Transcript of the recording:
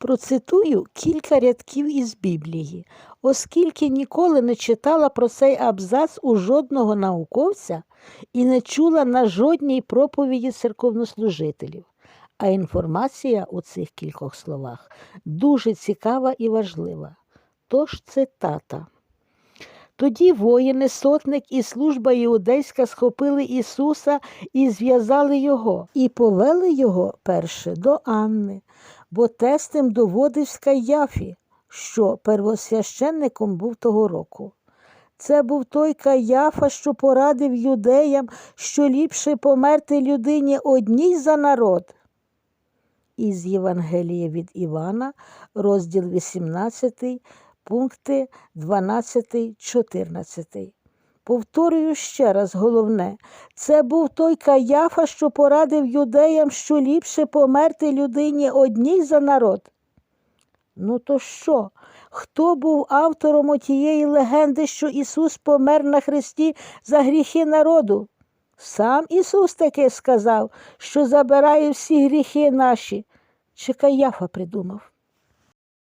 Процитую кілька рядків із Біблії, оскільки ніколи не читала про цей абзац у жодного науковця і не чула на жодній проповіді церковнослужителів. А інформація у цих кількох словах дуже цікава і важлива. Тож цитата. Тоді воїни, сотник і служба іудейська схопили Ісуса і зв'язали його, і повели його перше до Анни, бо тестем доводив Скаяфі, що первосвященником був того року. Це був той Каяфа, що порадив юдеям, що ліпше померти людині одній за народ. Із Євангелія від Івана, розділ 18, пункти 12-14. Повторюю ще раз головне. Це був той Каяфа, що порадив юдеям, що ліпше померти людині одній за народ. Ну то що? Хто був автором отієї легенди, що Ісус помер на хресті за гріхи народу? Сам Ісус таке сказав, що забирає всі гріхи наші. Чи Каяфа придумав?